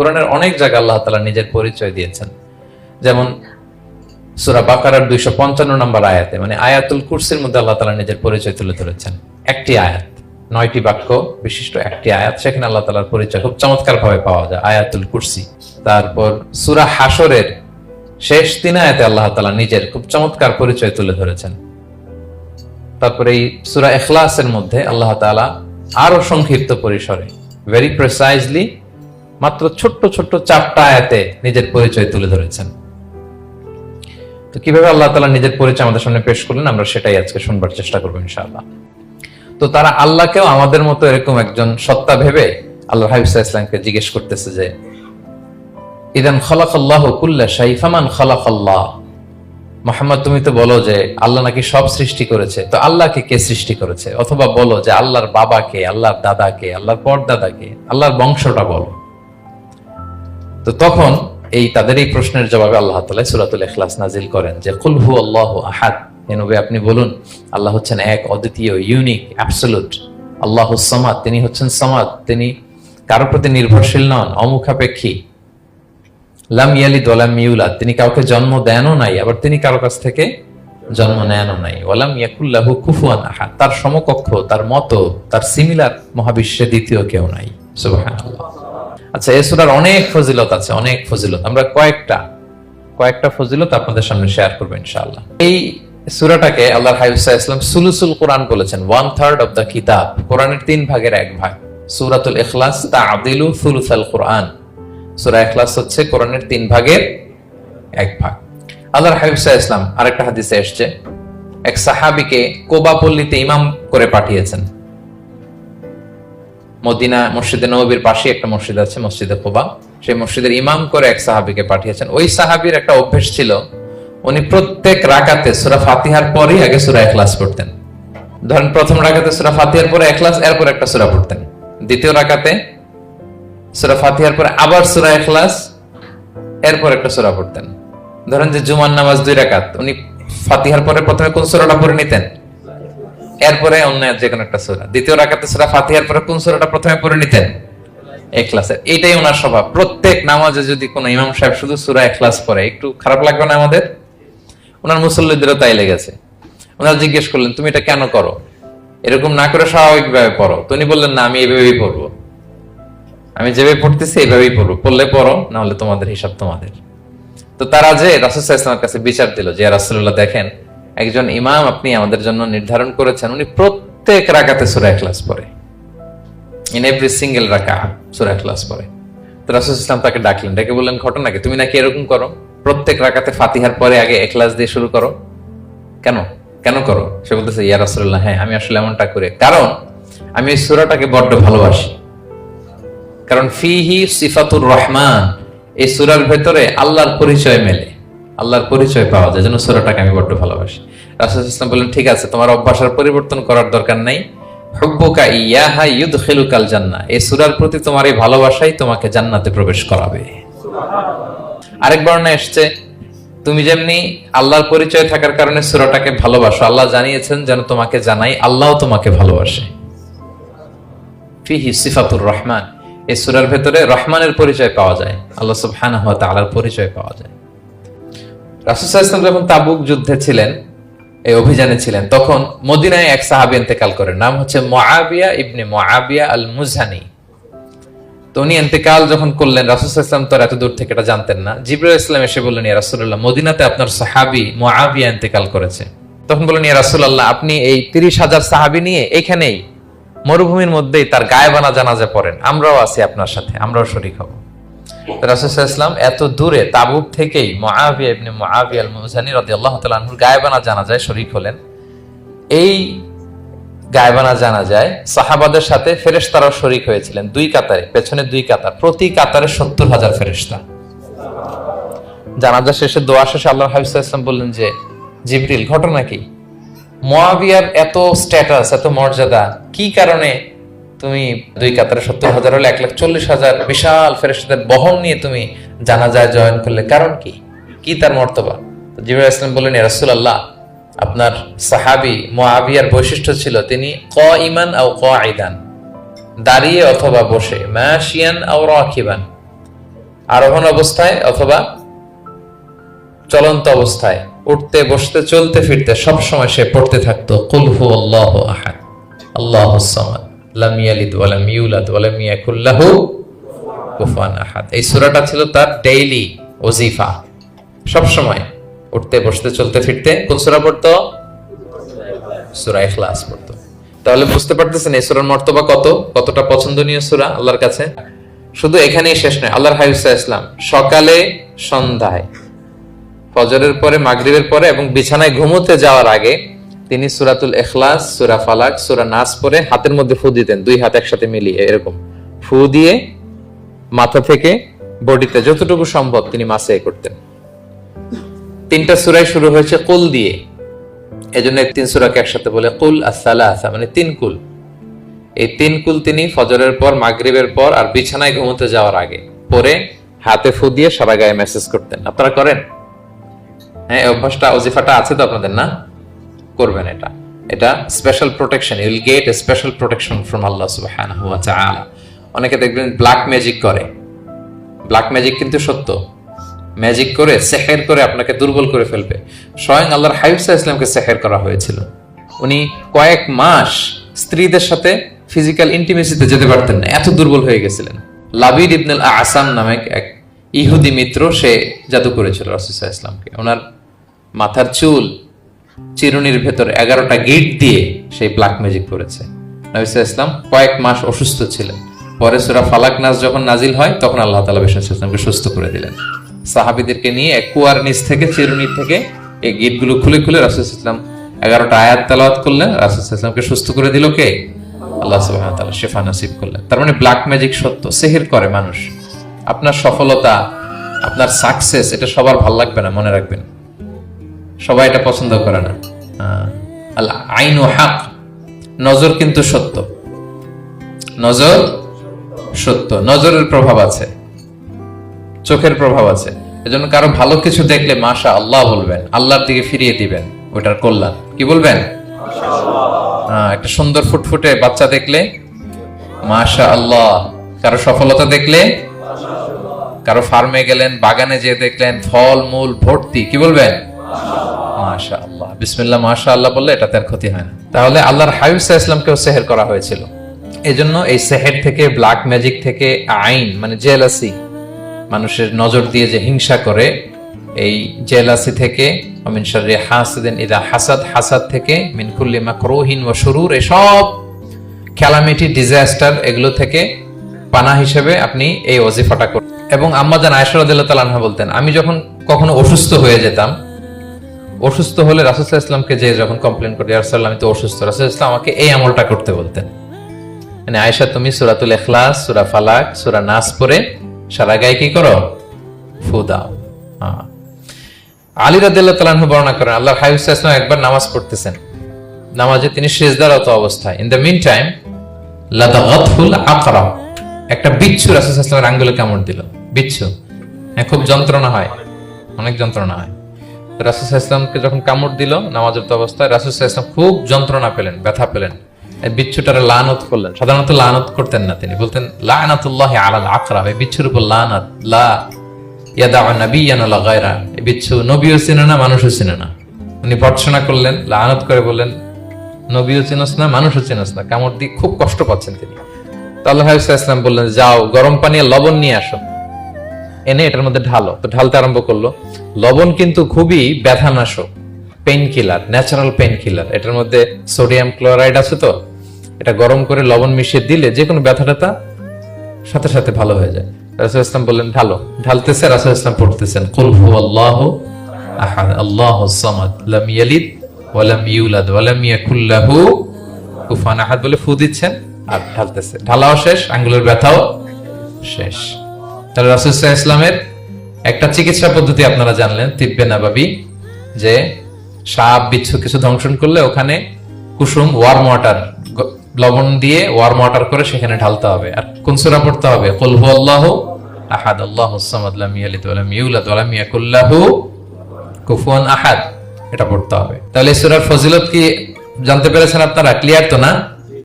কোরআনের অনেক জায়গায় আল্লাহ তালা নিজের পরিচয় দিয়েছেন। যেমন সুরা বাকারার দুইশো পঞ্চান্ন নম্বর আয়াতে মানে আয়াতুল কুরসির মধ্যে আল্লাহ তালা নিজের পরিচয় তুলে ধরেছেন। একটি আয়াত, নয়টি বাক্য বিশিষ্ট একটি আয়াত, সেখানে আল্লাহ তালার পরিচয় খুব চমৎকার ভাবে পাওয়া যায়, আয়াতুল কুরসি। তারপর সুরা হাসরের শেষ তিন আয়াতে আল্লাহ তালা নিজের খুব চমৎকার পরিচয় তুলে ধরেছেন। তারপরে এই সুরা এখলাসের মধ্যে আল্লাহ তালা আরও সংক্ষিপ্ত পরিসরে ভেরি প্রেসাইজলি মাত্র ছোট্ট ছোট্ট চারটা আয়াতে নিজের পরিচয় তুলে ধরেছেন। তো কীভাবে আল্লাহ তালা নিজের পরিচয় আমাদের সামনে পেশ করলেন, আমরা সেটাই আজকে শুনবার চেষ্টা করব ইনশাআল্লাহ। তো তারা আল্লাহকেও আমাদের মতো এরকম একজন সত্তা ভেবে আল্লাহ হাবিসা ইসলামকে জিজ্ঞেস করতেছে যে, ইদান খলাক আল্লাহ কুল্লা শাইফামান খলাক আল্লাহ মোহাম্মদ, তুমি তো বলো যে আল্লাহ নাকি সব সৃষ্টি করেছে। তো আল্লাহকে কে সৃষ্টি করেছে? অথবা বলো যে আল্লাহর বাবাকে আল্লাহর দাদাকে আল্লাহর পর পরদাদাকে আল্লাহর বংশটা বলো। তো তখন এই তাদের এই প্রশ্নের জবাবে আল্লাহ তালা সুরাতুল ইখলাস নাজিল করেন যে কুলহু আল্লাহ আহাদ। এ নবী, আপনি বলুন, আল্লাহ হচ্ছেন এক অদ্বিতীয় ইউনিক অ্যাবসলুট আল্লাহ সমাদ, তিনি হচ্ছেন সমাদ, তিনি কারোর প্রতি নির্ভরশীল নন, অমুখাপেক্ষী। লাম ইয়ালিদ ওয়ালাম ইউলাদ, তিনি কাউকে জন্ম দেনও নাই, আবার তিনি কারও কাছ থেকে জন্ম নেনও নাই। ওয়ালাম ইয়াকুল্লাহু কুফুয়ান আহাদ, তার সমকক্ষ, তার মতো, তার সিমিলার মহাবিশ্বে দ্বিতীয় কেউ নাই। সুবহানাল্লাহ। আচ্ছা এই সূরার অনেক ফজিলত আছে, অনেক ফজিলত। আমরা কয়েকটা কয়েকটা ফজিলত আপনাদের সামনে শেয়ার করব ইনশাআল্লাহ। এই সূরাটাকে আল্লাহ হাইফসা ইসলাম সুলুসুল কোরআন বলেছেন ওয়ান থার্ড অফ দ্য কিতাব, কোরআনের তিন ভাগের এক ভাগ। সূরাতুল ইখলাস তাআদিলু সুলুসাল কোরআন। সুরা এখলাস হচ্ছে কোরআনের তিন ভাগের এক ভাগ। আল্লাহর হাবিবসা ইসলাম আরেকটা হাদিসে এসছে, এক সাহাবিকে কোবা পল্লীতে ইমাম করে পাঠিয়েছেন। মদিনা মসজিদে নবীর পাশে একটা মসজিদ আছে, মসজিদে কোবা সেই মসজিদের ইমাম করে এক সাহাবিকে পাঠিয়েছেন। ওই সাহাবীর একটা অভ্যেস ছিল, উনি প্রত্যেক রাকাতে সূরা ফাতিহার পরেই আগে সূরা এখলাস পড়তেন। ধরেন প্রথম রাকাতে সূরা ফাতিহার পরে ইখলাস, এরপর একটা সূরা পড়তেন। দ্বিতীয় রাকাতে সূরা ফাতিহার পরে আবার সূরা এখলাস এরপর একটা সূরা পড়তেন। ধরেন যে জুমার নামাজ দুই রাকাত, উনি ফাতিহার পরে প্রথমে কোন সূরাটা পড়ে নিতেন? এরপরে অন্য যে কোনো একটা সূরা। দ্বিতীয় রাকাতে সূরা ফাতিহার পরে কোন সূরাটা প্রথমে পড়ে নিতেন? এখলাসের এটাই ওনার স্বভাব। প্রত্যেক নামাজে যদি কোনো ইমাম সাহেব শুধু সূরা এখলাস পড়ে, একটু খারাপ লাগবে না আমাদের? ওনার মুসল্লিদেরও তাই লেগেছে। ওনারা জিজ্ঞেস করলেন, তুমি এটা কেন করো? এরকম না করে স্বাভাবিকভাবে পড়ো। তো উনি বললেন, না, আমি এইভাবেই পড়ব। আমি যেভাবে পড়তেছি এইভাবেই পড়ব। পড়লে পড়ো, না হলে তোমাদের হিসাব তোমাদের। তো তারা যে রাসুসাহ ইসলামের কাছে বিচার দিল যে রাসুল্লাহ দেখেন একজন ইমাম আপনি আমাদের জন্য নির্ধারণ করেছেন, উনি প্রত্যেক রাকাতে সুরা ক্লাস পড়ে। ইন এভরি সিঙ্গেল রাকা সুরা ক্লাস পড়ে। তো রাসুল ইসলাম তাকে ডাকলেন, ডেকে বললেন, ঘটনা তুমি নাকি এরকম করো? প্রত্যেক রাকাতে ফাতিহার পরে আগে এখলাস দিয়ে শুরু করো? কেন? কেন করো? সে বলতেছে, ইয়া রাসুল্লাহ হ্যাঁ আমি আসলে এমনটা করে। কারণ আমি এই সুরাটাকে বড্ড ভালোবাসি। কারণ ফিহি সিফাতুর রহমান, এই সুরার ভেতরে আল্লাহর পরিচয় মেলে। আল্লাহর পরিচয় পাওয়া যায়, যেন সুরাটাকে আমি বড্ড ভালোবাসি। রাসুল ইসলাম বললেন, ঠিক আছে, তোমার অভ্যাসের পরিবর্তন করার দরকার নাই। হুব্বুকা ইয়াহা ইউদখিলুকাল জান্নাহ। এই সুরার প্রতি তোমার এই ভালোবাসাই তোমাকে জান্নাতে প্রবেশ করাবে। আরেক বর্ণে এসছে, তুমি যেমনি আল্লাহর পরিচয় থাকার কারণে সুরাটাকে ভালোবাসো, আল্লাহ জানিয়েছেন যেন তোমাকে জানাই আল্লাহ তোমাকে ভালোবাসে। ফিহি সিফাতুর রহমান। এই সুরার ভেতরে রহমানের পরিচয় পাওয়া যায়, আল্লাহ সুবহানাহু পরিচয় পাওয়া যায়। সাল্লাল্লাহু যখন তাবুক যুদ্ধে ছিলেন, এই অভিযানে ছিলেন, তখন মদিনায় এক সাহাবী ইন্তেকাল করেন। নাম হচ্ছে মুআবিয়া ইবনে মুআবিয়া আল মুজহানি তো উনি ইন্তেকাল যখন করলেন, রাসূল তো এত দূর থেকে এটা জানতেন না। জিবরুল ইসলাম এসে বললেন, ইয়া রাসূলুল্লাহ, মদিনাতে আপনার সাহাবি মুআবিয়া ইন্তেকাল করেছে। তখন বললেন, ইয়া রাসূলুল্লাহ, আপনি এই তিরিশ হাজার সাহাবি নিয়ে এখানেই মরুভূমির মধ্যেই তার গায়ে বানা জানাজা পড়েন। আমরাও আছি আপনার সাথে, আমরাও শরিক হব। রাসুসাল্লাম এত দূরে তাবুক থেকেই মহাবিয়া গায়েবানা জানাজায় শরিক হলেন। এই গায়েবানা জানা যায়, সাহাবাদের সাথে ফেরেশতারাও শরিক হয়েছিলেন, দুই কাতারে, পেছনে দুই কাতার, প্রতি কাতারে সত্তর হাজার ফেরেশতা। জানাজা শেষে, দোয়া শেষে আল্লাহ ইসলাম বললেন যে, জিবরিল, ঘটনা কি? মোয়াবিয়ার এত স্ট্যাটাস এত মর্যাদা, কি কারণে তুমি দুই কাতারে সত্তর হাজার হলে এক লাখ চল্লিশ হাজার বিশাল ফেরেস্তাদের বহন নিয়ে তুমি জানাজায় জয়েন করলে। কারণ কি? কি তার মর্তবা? জিবুল ইসলাম বললেন রাসুল আল্লাহ আপনার সাহাবি মোয়াবিয়ার বৈশিষ্ট্য ছিল তিনি ক ইমান আও ক আইদান দাঁড়িয়ে অথবা বসে ম্যাশিয়ান আও রাখিবান আরোহণ অবস্থায় অথবা চলন্ত অবস্থায়, উঠতে, বসতে, চলতে, ফিরতে সব সময় সে পড়তে থাকতো। কুল হু আল্লাহু আহাদ, আল্লাহু সামাদ। লাম ইয়ালিদ ওয়া লাম ইউলাদ ওয়া লাম ইয়াকুল লাহু কুফুয়ান আহাদ। এই সূরাটা ছিল তার ডেইলি ওজিফা। সব সময় উঠতে, বসতে, চলতে, ফিরতে কোন সূরা পড়তো? সূরা ইখলাস পড়তো। তাহলে বুঝতে পারতেছেন এই সূরার মর্তবা কত? কতটা পছন্দনীয় সূরা আল্লাহর কাছে? শুধু এখানেই শেষ নয়, আল্লাহর ইসলাম সকালে, সন্ধ্যায়, ফজরের পরে, মাগরিবের পরে এবং বিছানায় ঘুমোতে যাওয়ার আগে তিনি সুরাতুল এখলাস সুরা ফালাক, সুরা নাস পরে হাতের মধ্যে ফু দিতেন, দুই হাত একসাথে মিলিয়ে, এরকম। ফু দিয়ে মাথা থেকে বডিতে যতটুকু সম্ভব তিনি মাসে করতেন। তিনটা সুরাই শুরু হয়েছে কুল দিয়ে। এজন্য তিন সুরাকে একসাথে বলে কুল আসালা আসা মানে তিন কুল। এই তিন কুল তিনি ফজরের পর, মাগরিবের পর আর বিছানায় ঘুমোতে যাওয়ার আগে পরে হাতে ফু দিয়ে সারা গায়ে মেসেজ করতেন। আপনারা করেন? হ্যাঁ অভ্যাসটা ওজিফাটা আছে তো আপনাদের, না? করবেন এটা। এটা special protection you'll get a special protection from আল্লাহ সুবহানাহু ওয়া তাআলা অনেকে দেখবেন ব্ল্যাক ম্যাজিক করে। ব্ল্যাক ম্যাজিক কিন্তু সত্য। ম্যাজিক করে সেহের করে আপনাকে দুর্বল করে ফেলবে। স্বয়ং আল্লাহর হাইফসা ইসলামকে সেহের করা হয়েছিল। উনি কয়েক মাস স্ত্রীদের সাথে ফিজিক্যাল ইন্টিমেসিতে যেতে পারতেন না। এত দুর্বল হয়ে গেছিলেন। লাবিদ ইবনুল আসাম নামে এক ইহুদি মিত্র, সে জাদু করেছিল রাসুসাহ ইসলামকে ওনার মাথার চুল চিরুনির ভেতর এগারোটা গিট দিয়ে সেই ব্ল্যাক ম্যাজিক করেছে নবিসা ইসলাম কয়েক মাস অসুস্থ ছিলেন। পরে সুরা ফালাক নাচ যখন নাজিল হয়, তখন আল্লাহ তালা বিষ্ণু ইসলামকে সুস্থ করে দিলেন। সাহাবিদেরকে নিয়ে এক কুয়ার নিচ থেকে চিরুনি থেকে এই গিটগুলো খুলে খুলে রাসুল ইসলাম এগারোটা আয়াত তালাওয়াত করলেন। রাসুল ইসলামকে সুস্থ করে দিল কে? আল্লাহ সুবাহ শেফা নসিব করলেন। তার মানে ব্ল্যাক ম্যাজিক সত্য, সেহের করে মানুষ। আপনার সফলতা, আপনার সাকসেস এটা সবার ভালো লাগবে না, মনে রাখবেন। সবাই এটা পছন্দ করে না। আল্লাহ আইন ও হাক নজর কিন্তু সত্য। নজর সত্য। নজরের প্রভাব আছে। চোখের প্রভাব আছে। এজন্য কারও ভালো কিছু দেখলে মাশা আল্লাহ বলবেন আল্লাহর দিকে ফিরিয়ে দিবেন ওটার কল্যাণ। কি বলবেন? একটা সুন্দর ফুটফুটে বাচ্চা দেখলে মাশা আল্লাহ কারও সফলতা দেখলে কারও ফার্মে গেলেন বাগানে যেয়ে দেখলেন ফল মূল ভর্তি। কি বলবেন? মাশা আল্লাহ বিসমিল্লাহ মাশা আল্লাহ বললে এটাতে আর ক্ষতি হয় না। তাহলে আল্লাহর হাবিবসা ইসলামকেও সেহের করা হয়েছিল। এই জন্য এই সেহের থেকে, ব্ল্যাক ম্যাজিক থেকে আইন মানে জেলাসি, মানুষের নজর দিয়ে যে হিংসা করে, এই জেলাসি থেকে অমিন ইদা হাসাদ হাসাদ থেকে মিনকুল্লি মাকরুহিন ও শুরুর এসব ক্যালামিটি, ডিজাস্টার এগুলো থেকে পানা হিসেবে আপনি এই ওজিফাটা করুন এবং আম্মাজান আয়সা রাদিল্লাহ তালানহা বলতেন, আমি যখন কখনো অসুস্থ হয়ে যেতাম অসুস্থ হলে রাসুসাহ ইসলামকে যে যখন কমপ্লেন করি রাসুল্লাহ আমি তো অসুস্থ। রাসুল ইসলাম আমাকে এই আমলটা করতে বলতেন। মানে আয়সা তুমি সুরাতুল এখলাস সুরা ফালাক সুরা নাস পরে সারা গায়ে কি করো? ফু দাও। হ্যাঁ। আলী রাদিল্লাহ তালানহু বর্ণনা করেন আল্লাহ হাইফ ইসলাম একবার নামাজ পড়তেছেন। নামাজে তিনি শেষদারত অবস্থায় ইন দ্য মিন টাইম লাদাগাতহুল আকরা। একটা বিচ্ছু রাসূল আলাইহি আঙ্গুলে কামড় দিল। বিচ্ছু। হ্যাঁ, খুব যন্ত্রণা হয়। অনেক যন্ত্রণা হয়। রাসূল ইসলামকে যখন কামড় দিল নামাজের অবস্থায় রাসূল ইসলাম খুব যন্ত্রণা পেলেন, ব্যথা পেলেন। বিচ্ছুটারে লানত করলেন। সাধারণত লানত করতেন না তিনি। বলতেন, লানাতুল্লাহি আলাল আকরা এই বিচ্ছুর উপর লানাত, লা ইয়াদা নাবিয়ান আলা গায়রা। এই বিচ্ছু নবীও চিনে না, মানুষও চিনে না। উনি ভর্ৎসনা করলেন, লানত করে বললেন, নবীও চিনস না, মানুষও চিনস না। কামড় দিয়ে খুব কষ্ট পাচ্ছেন তিনি। তো আল্লাহ ইসলাম বললেন, যাও, গরম পানি লবণ নিয়ে আসো। এনে এটার মধ্যে ঢালো। তো ঢালতে আরম্ভ করল। লবণ কিন্তু খুবই ব্যথানাশক pain killer natural pain killer এটার মধ্যে সোডিয়াম ক্লোরাইড আছে তো, এটা গরম করে লবণ মিশিয়ে দিলে যে কোনো ব্যথা ট্যাথা সাথে সাথে ভালো হয়ে যায়। রাসুল ইসলাম বললেন, ঢালো। ঢালতেছে, রাসুল ইসলাম পড়তেছেন, কুল হু আল্লাহ আহাদ, আল্লাহ সামাদ, লাম ইয়ালিদ ওয়া লাম ইউলাদ ওয়া লাম ইয়াকুল লাহু কুফুয়ান আহাদ বলে ফু দিচ্ছেন আর ঢালতেছে। ঢালাও শেষ, আঙ্গুলের ব্যথাও শেষ। তাহলে রাসুল ইসলামের একটা চিকিৎসা পদ্ধতি আপনারা জানলেন, তিব্বে নাবাবি, যে সাপ, বিচ্ছু কিছু ধ্বংসন করলে ওখানে কুসুম ওয়ার্ম ওয়াটার লবণ দিয়ে ওয়ার্ম ওয়াটার করে সেখানে ঢালতে হবে। আর কোন সূরা পড়তে হবে? কুল হুয়াল্লাহু আহাদ আল্লাহুস সামাদ, লাম ইয়ালিদ ওয়া কুফুয়ান আহাদ। এটা পড়তে হবে। তাহলে সূরার ফজিলত কি জানতে পেরেছেন আপনারা? ক্লিয়ার তো না?